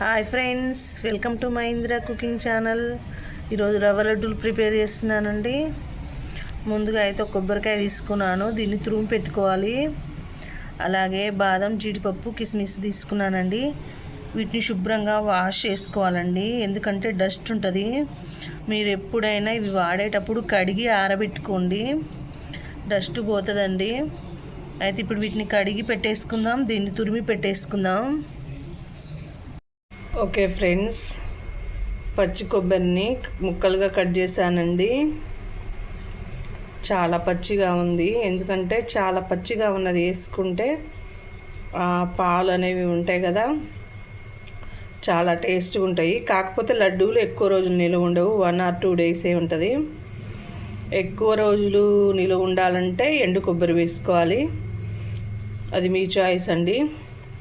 Hi friends welcome to Mahindra cooking channel ఈరోజు రవ్వ లడ్డూలు ప్రిపేర్ చేస్తున్నానండి. ముందుగా అయితే కొబ్బరికాయ తీసుకున్నాను. దీన్ని తురుము పెట్టుకోవాలి. అలాగే బాదం జీడిపప్పు కిస్మిస్ తీసుకున్నానండి. వీటిని శుభ్రంగా వాష్ చేసుకోవాలండి. ఎందుకంటే డస్ట్ ఉంటుంది. మీరు ఎప్పుడైనా ఇవి వాడేటప్పుడు కడిగి ఆరబెట్టుకోండి. డస్ట్ పోతుందండి. అయితే ఇప్పుడు వీటిని కడిగి పెట్టేసుకుందాం. దీన్ని తురిమి పెట్టేసుకుందాం. Okay friends. పచ్చి కొబ్బరిని ముక్కలుగా కట్ చేశానండి. చాలా పచ్చిగా ఉంది. ఎందుకంటే చాలా పచ్చిగా ఉన్నది వేసుకుంటే ఆ పాలు అనేవి ఉంటాయి కదా. చాలా టేస్ట్గా ఉంటాయి. కాకపోతే లడ్డూలు ఎక్కువ రోజులు నిలువ ఉండవు. వన్ ఆర్ టూ డేసే ఉంటుంది. ఎక్కువ రోజులు నిలువ ఉండాలంటే ఎండు కొబ్బరి వేసుకోవాలి. అది మీ చాయిస్ అండి.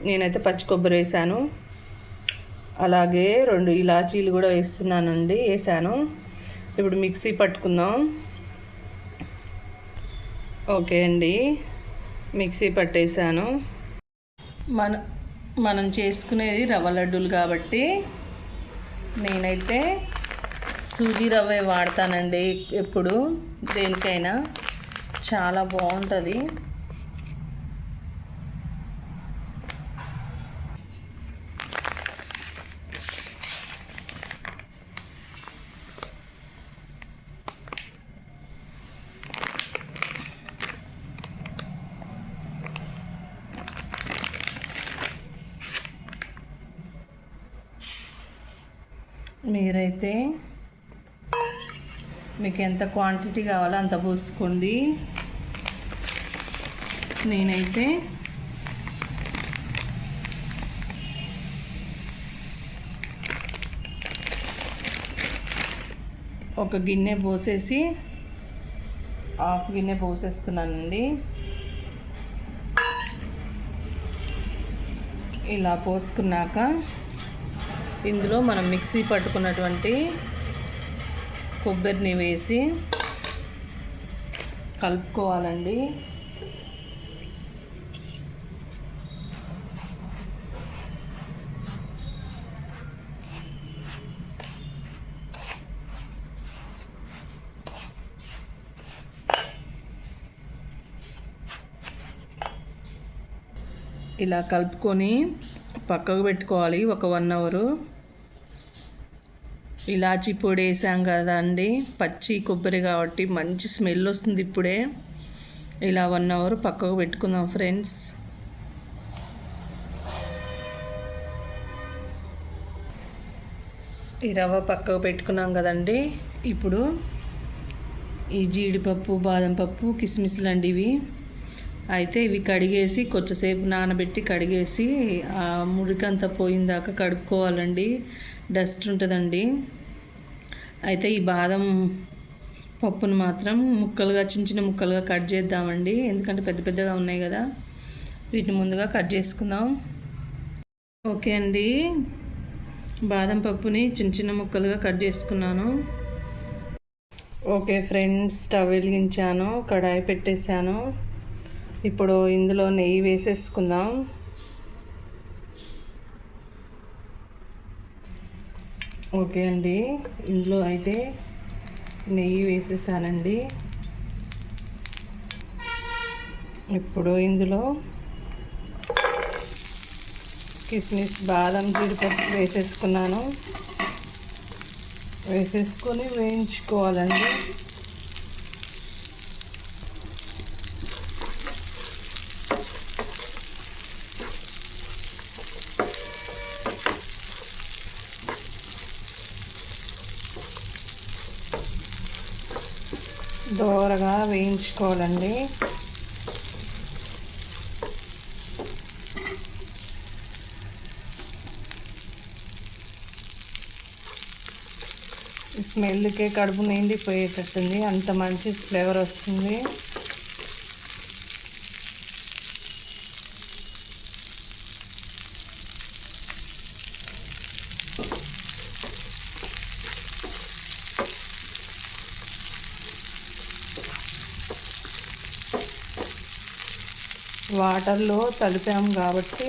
నేనైతే పచ్చి కొబ్బరి వేసాను. అలాగే రెండు ఇలాచీలు కూడా వేస్తున్నానండి వేసాను. ఇప్పుడు మిక్సీ పట్టుకుందాం. ఓకే అండి మిక్సీ పట్టేశాను మన మనం చేసుకునేది రవ్వ లడ్డూలు కాబట్టి నేనైతే సూజీ రవ్వే వాడతానండి ఎప్పుడు దేనికైనా. చాలా బాగుంటుంది. మీరైతే మీకు ఎంత క్వాంటిటీ కావాలో అంత పోసుకోండి. నేనైతే ఒక గిన్నె పోసేసి హాఫ్ గిన్నె పోసేస్తున్నానండి. ఇలా పోసుకున్నాక ఇందులో మనం మిక్సీ పట్టుకున్నటువంటి కొబ్బరిని వేసి కలుపుకోవాలండి. ఇలా కలుపుకొని పక్కకు పెట్టుకోవాలి ఒక వన్ అవరు ఇలాచీ పొడి వేసాం కదా అండి పచ్చి కొబ్బరి కాబట్టి మంచి స్మెల్ వస్తుంది ఇప్పుడే. ఇలా వన్ అవర్ పక్కకు పెట్టుకుందాం ఫ్రెండ్స్ ఈ రవ్వ పక్కకు పెట్టుకున్నాం కదండి ఇప్పుడు ఈ జీడిపప్పు బాదం పప్పు కిస్మిస్లు అండి ఇవి. అయితే ఇవి కడిగేసి కొంచెంసేపు నానబెట్టి కడిగేసి ఆ మురికంతా పోయిందాక కడుక్కోవాలండి. డస్ట్ ఉంటుందండి. అయితే ఈ బాదం పప్పును మాత్రం ముక్కలుగా చిన్న చిన్న ముక్కలుగా కట్ చేద్దామండి. ఎందుకంటే పెద్ద పెద్దగా ఉన్నాయి కదా. వీటిని ముందుగా కట్ చేసుకుందాం. ఓకే అండి. బాదం పప్పుని చిన్న చిన్న ముక్కలుగా కట్ చేసుకున్నాను. ఓకే ఫ్రెండ్స్ స్టవ్ వెలిగించాను కడాయి పెట్టేశాను. ఇప్పుడు ఇందులో నెయ్యి వేసేసుకుందాం. ఓకే అండి. ఇందులో అయితే నెయ్యి వేసేసానండి. ఇప్పుడు ఇందులో కిస్మిస్ బాదం జీడిపప్పు వేసేసుకున్నాను. వేసేసుకొని వేయించుకోవాలండి. దోరగా వేయించుకోవాలండి. స్మెల్కే కడుపు నిండిపోయేటట్టుంది. అంత మంచి ఫ్లేవర్ వస్తుంది. వాటర్లో తలిపాము కాబట్టి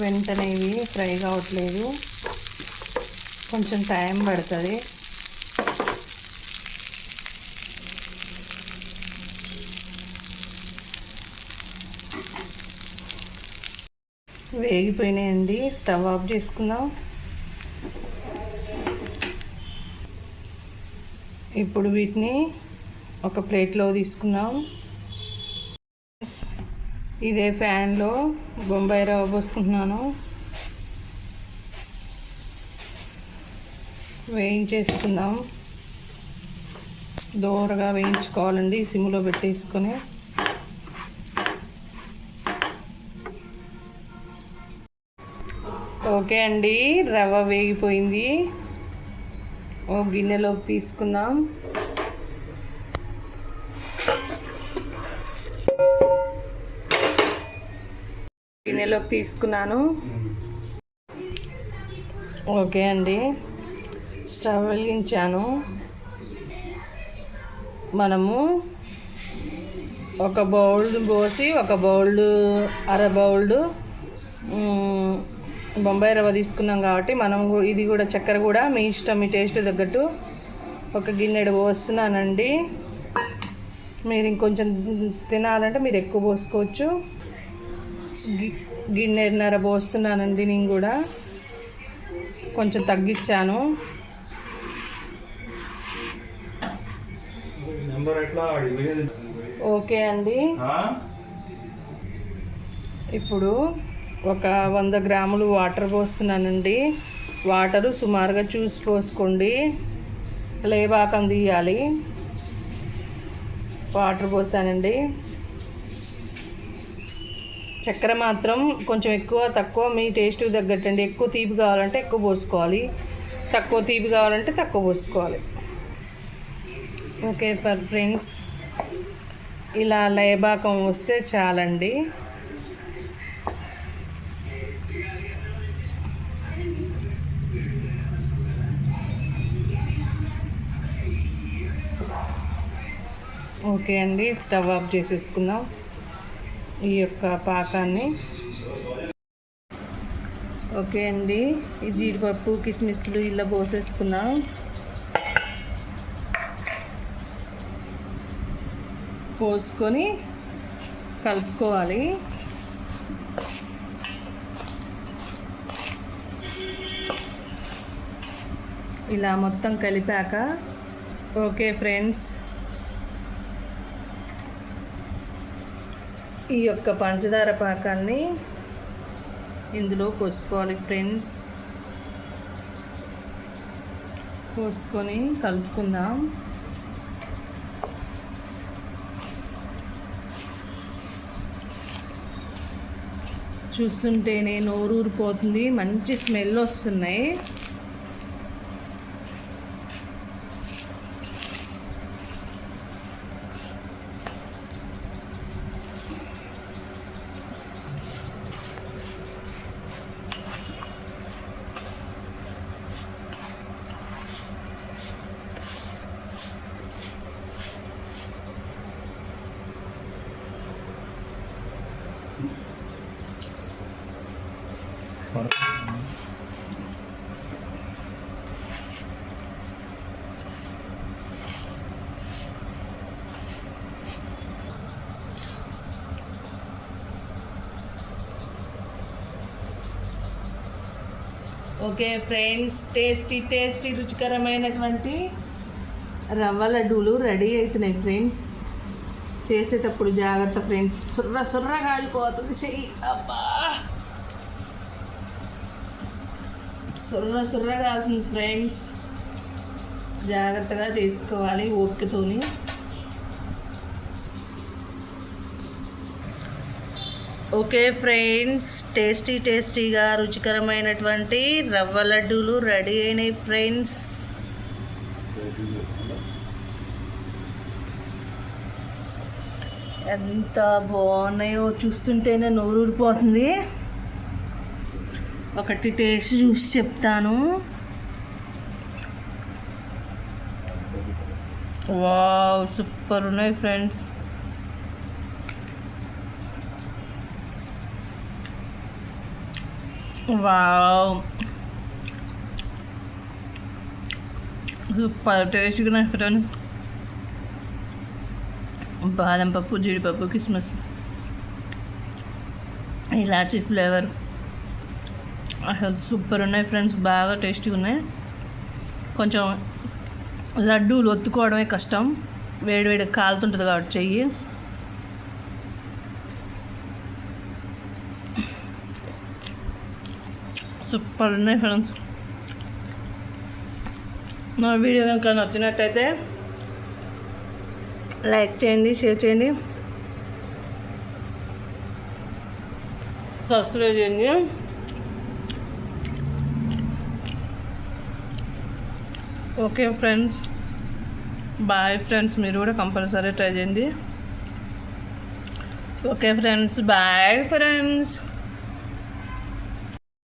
వెంటనే ఇవి ఫ్రై కావట్లేదు. కొంచెం టైం పడుతుంది. వేగిపోయినాయండి. స్టవ్ ఆఫ్ చేసుకుందాం. ఇప్పుడు వీటిని ఒక ప్లేట్లో తీసుకుందాం. ఇదే ఫ్యాన్లో బొంబాయి రవ్వ పోసుకుంటున్నాను. వేయించేసుకుందాం. దూరగా వేయించుకోవాలండి సిమ్లో పెట్టేసుకొని. ఓకే అండి రవ్వ వేగిపోయింది. ఓ గిన్నెలోకి తీసుకుందాం. గిన్నెలోకి తీసుకున్నాను. ఓకే అండి. స్టవ్ వెలిగించాను. మనము ఒక బౌల్ పోసి ఒక బౌల్ అర బౌల్ బొంబాయి రవ్వ తీసుకున్నాం కాబట్టి మనం ఇది కూడా చక్కెర కూడా మీ ఇష్టం మీ టేస్ట్ తగ్గట్టు ఒక గిన్నెడు పోస్తున్నానండి. మీరు ఇంకొంచెం తినాలంటే మీరు ఎక్కువ పోసుకోవచ్చు. గిన్నెన్నర పోస్తున్నానండి నేను కూడా. కొంచెం తగ్గించాను ఓకే అండి. ఇప్పుడు ఒక వంద గ్రాములు వాటర్ పోస్తున్నానండి. వాటరు సుమారుగా చూసి పోసుకోండి. లేబాకం తీయాలి. వాటర్ పోసానండి. చక్కెర మాత్రం కొంచెం ఎక్కువ తక్కువ మీ టేస్ట్ తగ్గట్టండి. ఎక్కువ తీపి కావాలంటే ఎక్కువ పోసుకోవాలి. తక్కువ తీపి కావాలంటే తక్కువ పోసుకోవాలి. Okay for friends. ఇలా లయబాకం వస్తే చాలండి. ఓకే అండి స్టవ్ ఆఫ్ చేసేసుకుందాం. ఈ యొక్క పాకాన్ని. ఓకే అండి. ఈ జీడిపప్పు కిస్మిస్లు ఇలా పోసేసుకున్నాం. పోసుకొని కలుపుకోవాలి. ఇలా మొత్తం కలిపాక ఓకే ఫ్రెండ్స్ ఈ యొక్క పంచదార పాకాన్ని ఇందులో పోసుకోవాలి ఫ్రెండ్స్. పోసుకొని కలుపుకుందాం. చూస్తుంటేనే నోరు ఊరిపోతుంది మంచి స్మెల్ వస్తున్నాయి. ఓకే ఫ్రెండ్స్ టేస్టీ టేస్టీ రుచికరమైనటువంటి రవ్వ లడ్డూలు రెడీ అవుతున్నాయి ఫ్రెండ్స్. చేసేటప్పుడు జాగ్రత్త ఫ్రెండ్స్. సుర్ర సుర్ర కాలిపోతుంది. చెయ్యి. అబ్బా. సుర్ర సుర్ర కాలుతుంది ఫ్రెండ్స్. జాగ్రత్తగా చేసుకోవాలి ఓపికతోని. ఓకే ఫ్రెండ్స్ టేస్టీ టేస్టీగా రుచికరమైనటువంటి రవ్వ లడ్డూలు రెడీ అయినాయి ఫ్రెండ్స్. ఎంత బాగున్నాయో చూస్తుంటేనే నోరు ఊరిపోతుంది ఒకటి టేస్ట్ చూసి చెప్తాను. వావ్ సూపర్ ఉన్నాయి ఫ్రెండ్స్. వావ్ సూపర్ టేస్ట్గా ఉన్నాయి ఫ్రెండ్స్ బాదం పప్పు జీడిపప్పు కిస్మిస్ ఇలాచీ ఫ్లేవర్ అసలు సూపర్ ఉన్నాయి ఫ్రెండ్స్ బాగా టేస్టీగా ఉన్నాయి కొంచెం లడ్డూలు ఒత్తుకోవడమే కష్టం. వేడివేడి కాలుతుంటుంది కాబట్టి చెయ్యి. సూపర్ ఉన్నాయి ఫ్రెండ్స్. మా వీడియో కనుక నచ్చినట్టయితే లైక్ చేయండి షేర్ చేయండి. సబ్స్క్రైబ్ చేయండి. Okay friends. బాయ్ ఫ్రెండ్స్ మీరు కూడా కంపల్సరీ ట్రై చేయండి. Okay friends bye friends.